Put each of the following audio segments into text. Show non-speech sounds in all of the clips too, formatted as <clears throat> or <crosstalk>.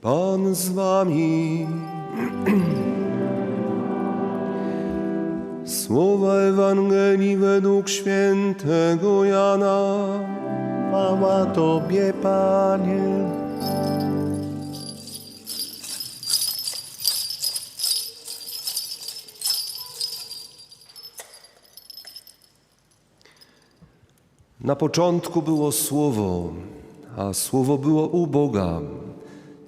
Pan z wami. Słowa Ewangelii według świętego Jana. Chwała Tobie, Panie. Na początku było Słowo, a Słowo było u Boga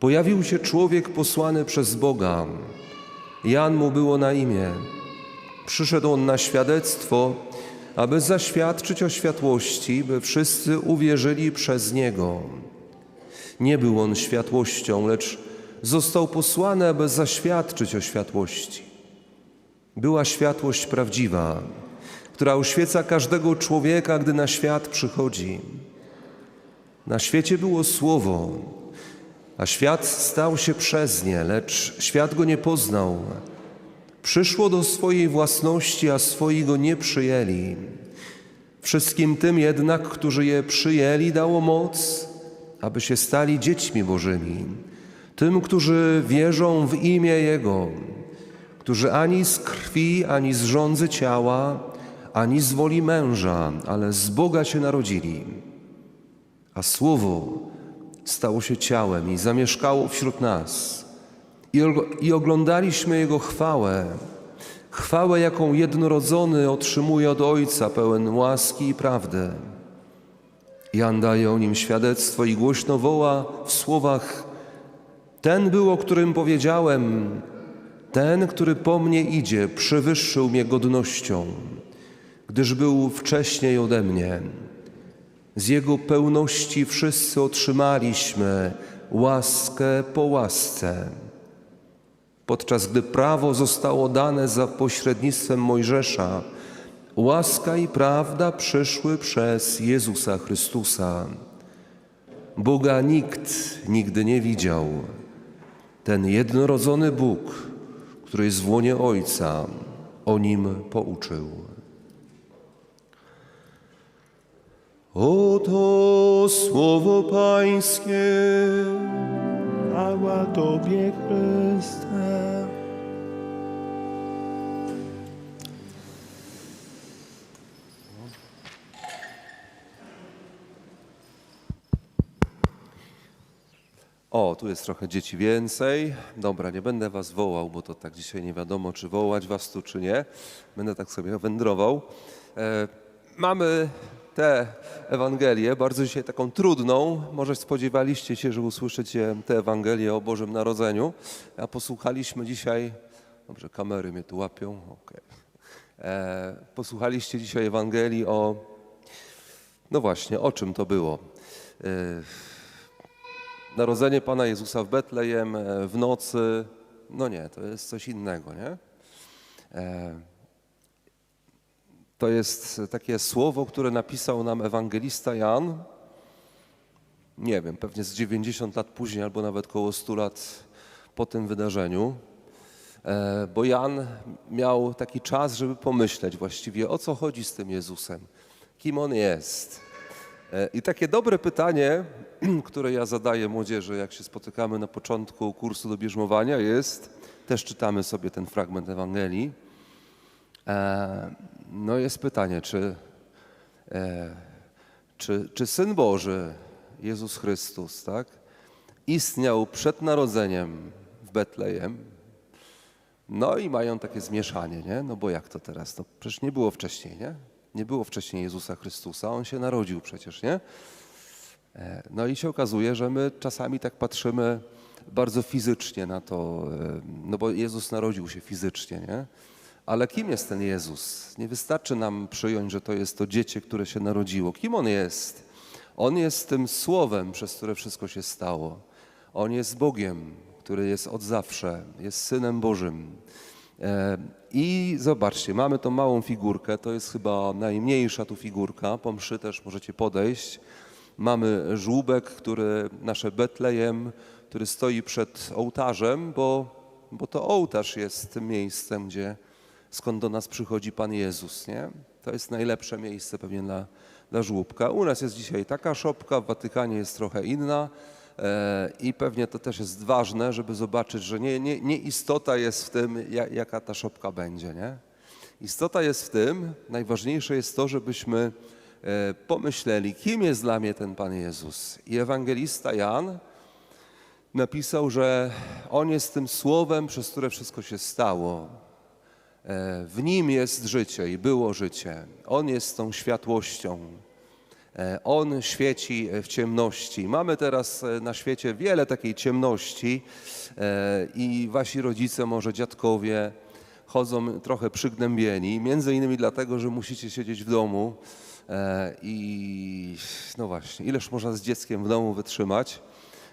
Pojawił się człowiek posłany przez Boga. Jan mu było na imię. Przyszedł on na świadectwo, aby zaświadczyć o światłości, by wszyscy uwierzyli przez niego. Nie był on światłością, lecz został posłany, aby zaświadczyć o światłości. Była światłość prawdziwa, która oświeca każdego człowieka, gdy na świat przychodzi. Na świecie było Słowo, a świat stał się przez nie, lecz świat go nie poznał. Przyszło do swojej własności, a swoi go nie przyjęli. Wszystkim tym jednak, którzy je przyjęli, dało moc, aby się stali dziećmi Bożymi. Tym, którzy wierzą w imię Jego, którzy ani z krwi, ani z rządzy ciała, ani z woli męża, ale z Boga się narodzili. A Słowo stało się ciałem i zamieszkało wśród nas. I, I oglądaliśmy Jego chwałę, chwałę, jaką jednorodzony otrzymuje od Ojca, pełen łaski i prawdy. Jan daje o nim świadectwo i głośno woła w słowach: Ten był, o którym powiedziałem, ten, który po mnie idzie, przewyższył mnie godnością, gdyż był wcześniej ode mnie. Z Jego pełności wszyscy otrzymaliśmy łaskę po łasce. Podczas gdy prawo zostało dane za pośrednictwem Mojżesza, łaska i prawda przyszły przez Jezusa Chrystusa. Boga nikt nigdy nie widział. Ten jednorodzony Bóg, który jest w łonie Ojca, o nim pouczył. Oto słowo Pańskie. Chwała Tobie, Chryste. O, tu jest trochę dzieci więcej. Dobra, nie będę was wołał, bo to tak dzisiaj nie wiadomo, czy wołać was tu, czy nie. Będę tak sobie wędrował. E, mamy tę Ewangelię, bardzo dzisiaj taką trudną. Może spodziewaliście się, że usłyszycie tę Ewangelię o Bożym Narodzeniu. A posłuchaliśmy dzisiaj, dobrze, kamery mnie tu łapią, okej. E, Posłuchaliście dzisiaj Ewangelii o, no właśnie, o czym to było. E, Narodzenie Pana Jezusa w Betlejem e, w nocy, no nie, to jest coś innego, nie? E, To jest takie słowo, które napisał nam ewangelista Jan, nie wiem, pewnie z 90 lat później, albo nawet koło 100 lat po tym wydarzeniu. E, Bo Jan miał taki czas, żeby pomyśleć właściwie, o co chodzi z tym Jezusem, kim On jest. E, I takie dobre pytanie, <clears throat> które ja zadaję młodzieży, jak się spotykamy na początku kursu do bierzmowania, jest, też czytamy sobie ten fragment Ewangelii, e, no jest pytanie, czy, e, czy, czy Syn Boży, Jezus Chrystus, tak, istniał przed narodzeniem w Betlejem, no i mają takie zmieszanie, nie? No bo jak to teraz? No przecież nie było wcześniej, nie? Nie było wcześniej Jezusa Chrystusa, On się narodził przecież, nie? E, No i się okazuje, że my czasami tak patrzymy bardzo fizycznie na to, e, no bo Jezus narodził się fizycznie, nie? Ale kim jest ten Jezus? Nie wystarczy nam przyjąć, że to jest to dziecię, które się narodziło. Kim On jest? On jest tym Słowem, przez które wszystko się stało. On jest Bogiem, który jest od zawsze, jest Synem Bożym. E, I zobaczcie, mamy tą małą figurkę, to jest chyba najmniejsza tu figurka, po mszy też możecie podejść. Mamy żłóbek, który, nasze Betlejem, który stoi przed ołtarzem, bo, bo to ołtarz jest tym miejscem, gdzie, skąd do nas przychodzi Pan Jezus, nie? To jest najlepsze miejsce pewnie dla, dla żłóbka. U nas jest dzisiaj taka szopka, w Watykanie jest trochę inna e, i pewnie to też jest ważne, żeby zobaczyć, że nie, nie, nie istota jest w tym, ja, jaka ta szopka będzie, nie? Istota jest w tym, najważniejsze jest to, żebyśmy e, pomyśleli, kim jest dla mnie ten Pan Jezus. I ewangelista Jan napisał, że On jest tym słowem, przez które wszystko się stało. E, W Nim jest życie i było życie. On jest tą światłością. E, On świeci w ciemności. Mamy teraz e, na świecie wiele takiej ciemności i wasi rodzice, może dziadkowie, chodzą trochę przygnębieni, między innymi dlatego, że musicie siedzieć w domu i no właśnie, ileż można z dzieckiem w domu wytrzymać.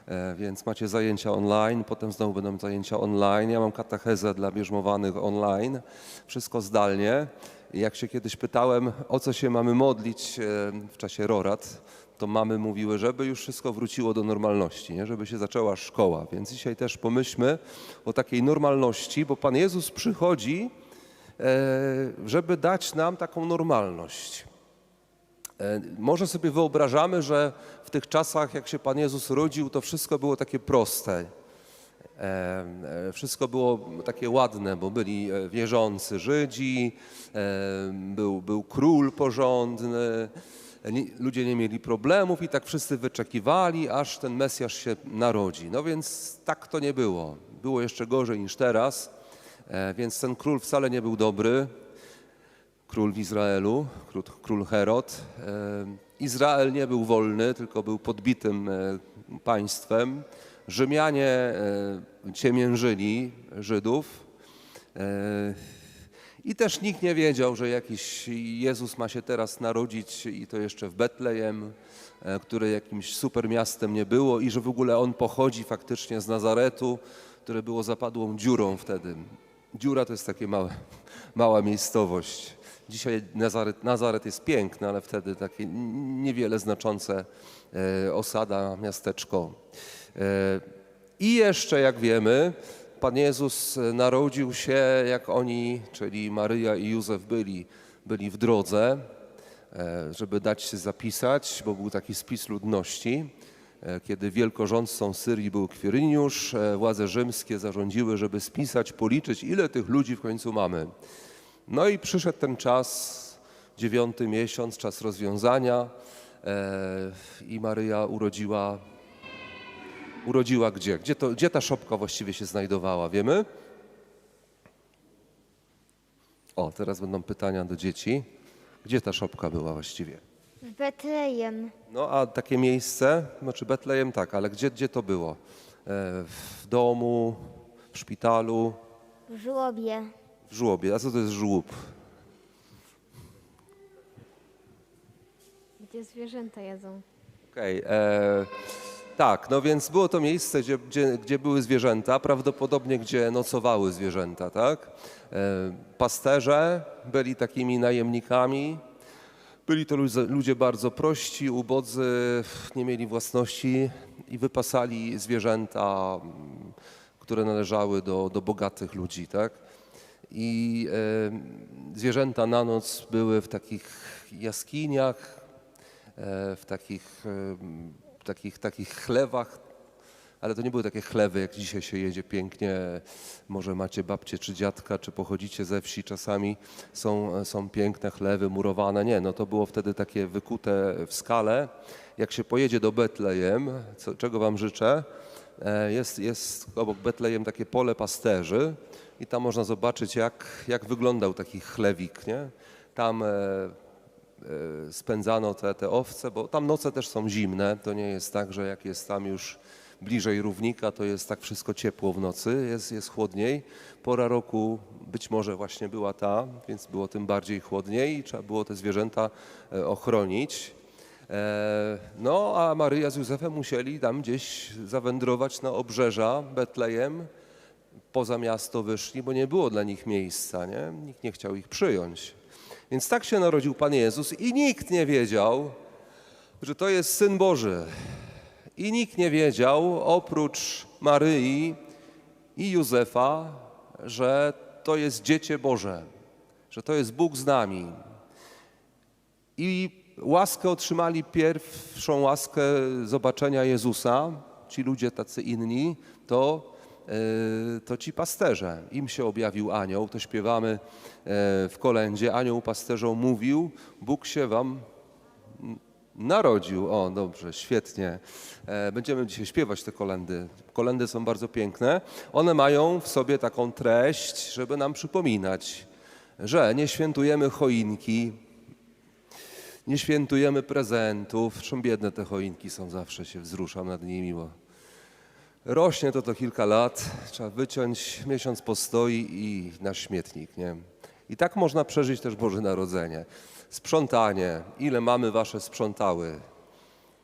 E, Więc macie zajęcia online, potem znowu będą zajęcia online. Ja mam katechezę dla bierzmowanych online, wszystko zdalnie. Jak się kiedyś pytałem, o co się mamy modlić e, w czasie rorat, to mamy mówiły, żeby już wszystko wróciło do normalności, nie? żeby się zaczęła szkoła. Więc dzisiaj też pomyślmy o takiej normalności, bo Pan Jezus przychodzi, e, żeby dać nam taką normalność. E, Może sobie wyobrażamy, że w tych czasach, jak się Pan Jezus rodził, to wszystko było takie proste. E, e, Wszystko było takie ładne, bo byli wierzący Żydzi, był, był król porządny, ludzie nie mieli problemów i tak wszyscy wyczekiwali, aż ten Mesjasz się narodzi. No więc tak to nie było. Było jeszcze gorzej niż teraz, więc ten król wcale nie był dobry król w Izraelu, król, Herod. E, Izrael nie był wolny, tylko był podbitym e, państwem. Rzymianie ciemiężyli Żydów. E, I też nikt nie wiedział, że jakiś Jezus ma się teraz narodzić i to jeszcze w Betlejem, które jakimś super miastem nie było i że w ogóle on pochodzi faktycznie z Nazaretu, które było zapadłą dziurą wtedy. Dziura to jest takie małe, mała miejscowość. Dzisiaj Nazaret, Nazaret jest piękny, ale wtedy takie niewiele znaczące e, osada, miasteczko. E, I jeszcze, jak wiemy, Pan Jezus e, narodził się, jak oni, czyli Maryja i Józef byli, byli w drodze, żeby dać się zapisać, bo był taki spis ludności. Kiedy wielkorządcą Syrii był Kwiryniusz, władze rzymskie zarządziły, żeby spisać, policzyć, ile tych ludzi w końcu mamy. No i przyszedł ten czas, dziewiąty miesiąc, czas rozwiązania e, i Maryja urodziła, urodziła gdzie? Gdzie, to, gdzie ta szopka właściwie się znajdowała, wiemy? O, teraz będą pytania do dzieci. Gdzie ta szopka była właściwie? W Betlejem, No a takie miejsce, znaczy Betlejem tak, ale gdzie, gdzie to było? E, w domu, w szpitalu, w żłobie, żłobie. A co to jest żłób? Gdzie zwierzęta jedzą. Okej, e, tak, no więc było to miejsce, gdzie, gdzie, gdzie były zwierzęta, prawdopodobnie gdzie nocowały zwierzęta, tak? E, pasterze byli takimi najemnikami, byli to ludzie, ludzie bardzo prości, ubodzy, nie mieli własności i wypasali zwierzęta, mm, które należały do, do bogatych ludzi, tak? I e, zwierzęta na noc były w takich jaskiniach, e, w takich, e, takich, takich chlewach, ale to nie były takie chlewy, jak dzisiaj się jedzie pięknie. Może macie babcię czy dziadka, czy pochodzicie ze wsi czasami. Są, są piękne chlewy murowane. Nie, no to było wtedy takie wykute w skale. Jak się pojedzie do Betlejem, co, czego wam życzę, jest, jest obok Betlejem takie pole pasterzy i tam można zobaczyć, jak, jak wyglądał taki chlewik. Nie? Tam e, e, spędzano te, te owce, bo tam noce też są zimne. To nie jest tak, że jak jest tam już bliżej równika, to jest tak wszystko ciepło w nocy, jest, jest chłodniej. Pora roku być może właśnie była ta, więc było tym bardziej chłodniej i trzeba było te zwierzęta e, ochronić. E, No, a Maryja z Józefem musieli tam gdzieś zawędrować na obrzeża Betlejem. Poza miasto wyszli, bo nie było dla nich miejsca, nie? Nikt nie chciał ich przyjąć. Więc tak się narodził Pan Jezus i nikt nie wiedział, że to jest Syn Boży. I nikt nie wiedział, oprócz Maryi i Józefa, że to jest Dziecię Boże, że to jest Bóg z nami. I łaskę otrzymali pierwszą łaskę zobaczenia Jezusa, ci ludzie tacy inni, to, e, to ci pasterze. Im się objawił anioł, to śpiewamy e, w kolędzie. Anioł pasterzom mówił, Bóg się wam Narodził, o dobrze, świetnie. E, Będziemy dzisiaj śpiewać te kolendy. Kolendy są bardzo piękne. One mają w sobie taką treść, żeby nam przypominać, że nie świętujemy choinki, nie świętujemy prezentów. Czym biedne te choinki są, zawsze się wzruszam nad nimi, bo rośnie to to kilka lat, trzeba wyciąć, miesiąc postoi i na śmietnik, nie? I tak można przeżyć też Boże Narodzenie. Sprzątanie, ile mamy wasze sprzątały.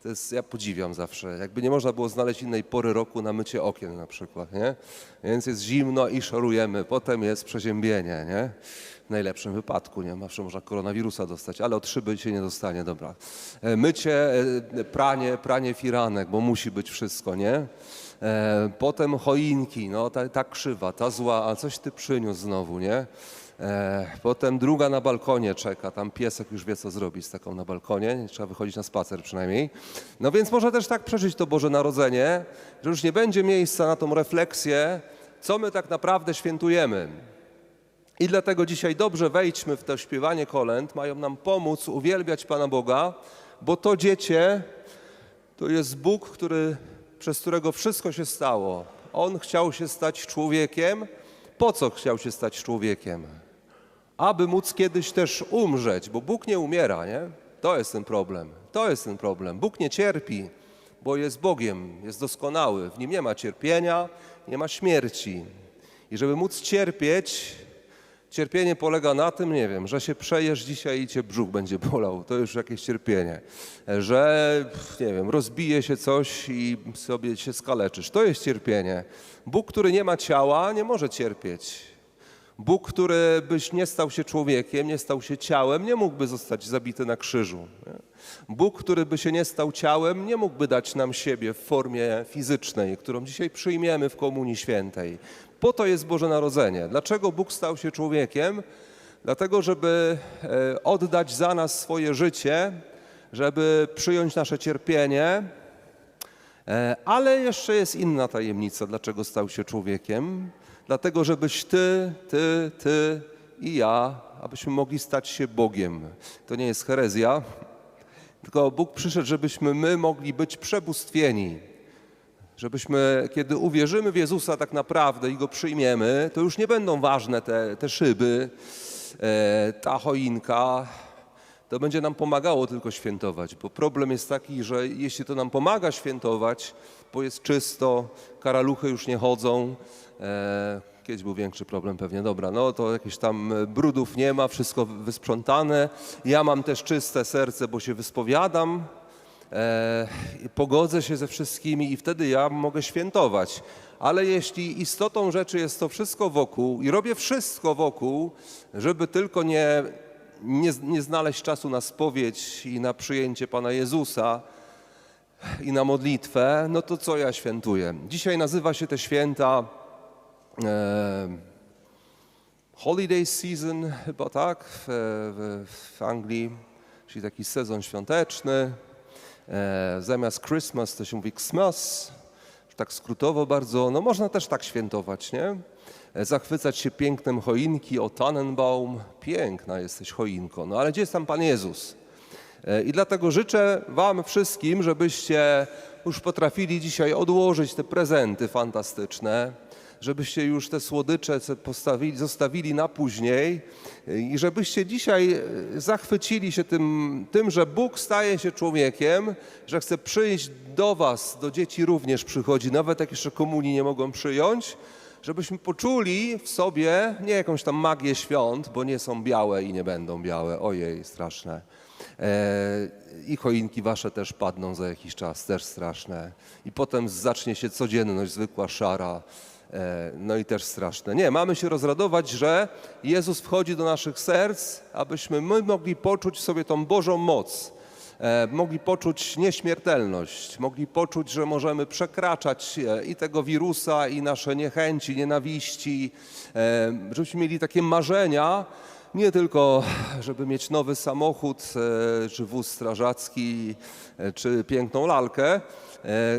To jest, ja podziwiam zawsze. Jakby nie można było znaleźć innej pory roku na mycie okien na przykład, nie? Więc jest zimno i szorujemy, potem jest przeziębienie, nie? W najlepszym wypadku, nie? Zawsze można koronawirusa dostać, ale od szyby się nie dostanie, dobra. E, Mycie, e, pranie, pranie firanek, bo musi być wszystko, nie? E, Potem choinki, no ta, ta krzywa, ta zła, a coś ty przyniósł znowu, nie? E, Potem druga na balkonie czeka, tam piesek już wie co zrobić z taką na balkonie, nie trzeba wychodzić na spacer przynajmniej. No więc może też tak przeżyć to Boże Narodzenie, że już nie będzie miejsca na tą refleksję, co my tak naprawdę świętujemy. I dlatego dzisiaj dobrze wejdźmy w to śpiewanie kolęd, mają nam pomóc uwielbiać Pana Boga, bo to dziecię to jest Bóg, który, przez którego wszystko się stało. On chciał się stać człowiekiem. Po co chciał się stać człowiekiem? Aby móc kiedyś też umrzeć, bo Bóg nie umiera, nie? To jest ten problem. To jest ten problem. Bóg nie cierpi, bo jest Bogiem, jest doskonały. W nim nie ma cierpienia, nie ma śmierci. I żeby móc cierpieć, Cierpienie polega na tym, nie wiem, że się przejesz dzisiaj i cię brzuch będzie bolał. To już jakieś cierpienie. Że, nie wiem, rozbije się coś i sobie się skaleczysz. To jest cierpienie. Bóg, który nie ma ciała, nie może cierpieć. Bóg, który byś nie stał się człowiekiem, nie stał się ciałem, nie mógłby zostać zabity na krzyżu. Bóg, który by się nie stał ciałem, nie mógłby dać nam siebie w formie fizycznej, którą dzisiaj przyjmiemy w Komunii Świętej. Po to jest Boże Narodzenie. Dlaczego Bóg stał się człowiekiem? Dlatego, żeby e, oddać za nas swoje życie, żeby przyjąć nasze cierpienie, E, Ale jeszcze jest inna tajemnica, dlaczego stał się człowiekiem. Dlatego, żebyś ty, ty, ty i ja, abyśmy mogli stać się Bogiem. To nie jest herezja, tylko Bóg przyszedł, żebyśmy my mogli być przebóstwieni. Żebyśmy, kiedy uwierzymy w Jezusa tak naprawdę i Go przyjmiemy, to już nie będą ważne te, te szyby, e, ta choinka, to będzie nam pomagało tylko świętować, bo problem jest taki, że jeśli to nam pomaga świętować, bo jest czysto, karaluchy już nie chodzą, e, kiedyś był większy problem pewnie, dobra, no to jakieś tam brudów nie ma, wszystko wysprzątane, ja mam też czyste serce, bo się wyspowiadam, e, pogodzę się ze wszystkimi i wtedy ja mogę świętować. Ale jeśli istotą rzeczy jest to wszystko wokół i robię wszystko wokół, żeby tylko nie, nie, nie znaleźć czasu na spowiedź i na przyjęcie Pana Jezusa i na modlitwę, no to co ja świętuję? Dzisiaj nazywa się te święta e, Holiday Season, chyba tak, w, w, w Anglii, czyli taki sezon świąteczny. E, zamiast Christmas to się mówi Xmas, tak skrótowo bardzo. No można też tak świętować, nie? Zachwycać się pięknem choinki, o Tannenbaum. Piękna jesteś choinko. No ale gdzie jest tam Pan Jezus? E, I dlatego życzę Wam wszystkim, żebyście już potrafili dzisiaj odłożyć te prezenty fantastyczne, żebyście już te słodycze postawili, zostawili na później e, i żebyście dzisiaj e, zachwycili się tym, tym, że Bóg staje się człowiekiem, że chce przyjść do Was, do dzieci również przychodzi, nawet jak jeszcze komunii nie mogą przyjąć, żebyśmy poczuli w sobie nie jakąś tam magię świąt, bo nie są białe i nie będą białe, ojej, straszne, E, I choinki wasze też padną za jakiś czas, też straszne. I potem zacznie się codzienność, zwykła szara. E, No i też straszne. Nie, mamy się rozradować, że Jezus wchodzi do naszych serc, abyśmy my mogli poczuć sobie tą Bożą moc. E, Mogli poczuć nieśmiertelność, mogli poczuć, że możemy przekraczać e, i tego wirusa, i nasze niechęci, nienawiści, e, żebyśmy mieli takie marzenia, nie tylko, żeby mieć nowy samochód, czy wóz strażacki, czy piękną lalkę,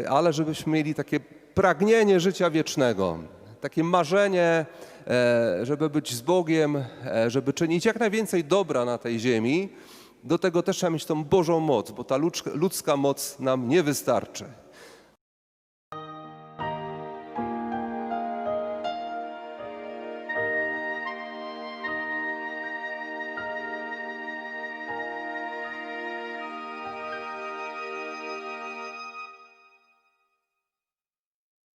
ale żebyśmy mieli takie pragnienie życia wiecznego, takie marzenie, żeby być z Bogiem, żeby czynić jak najwięcej dobra na tej ziemi. Do tego też trzeba mieć tą Bożą moc, bo ta ludzka- moc nam nie wystarczy.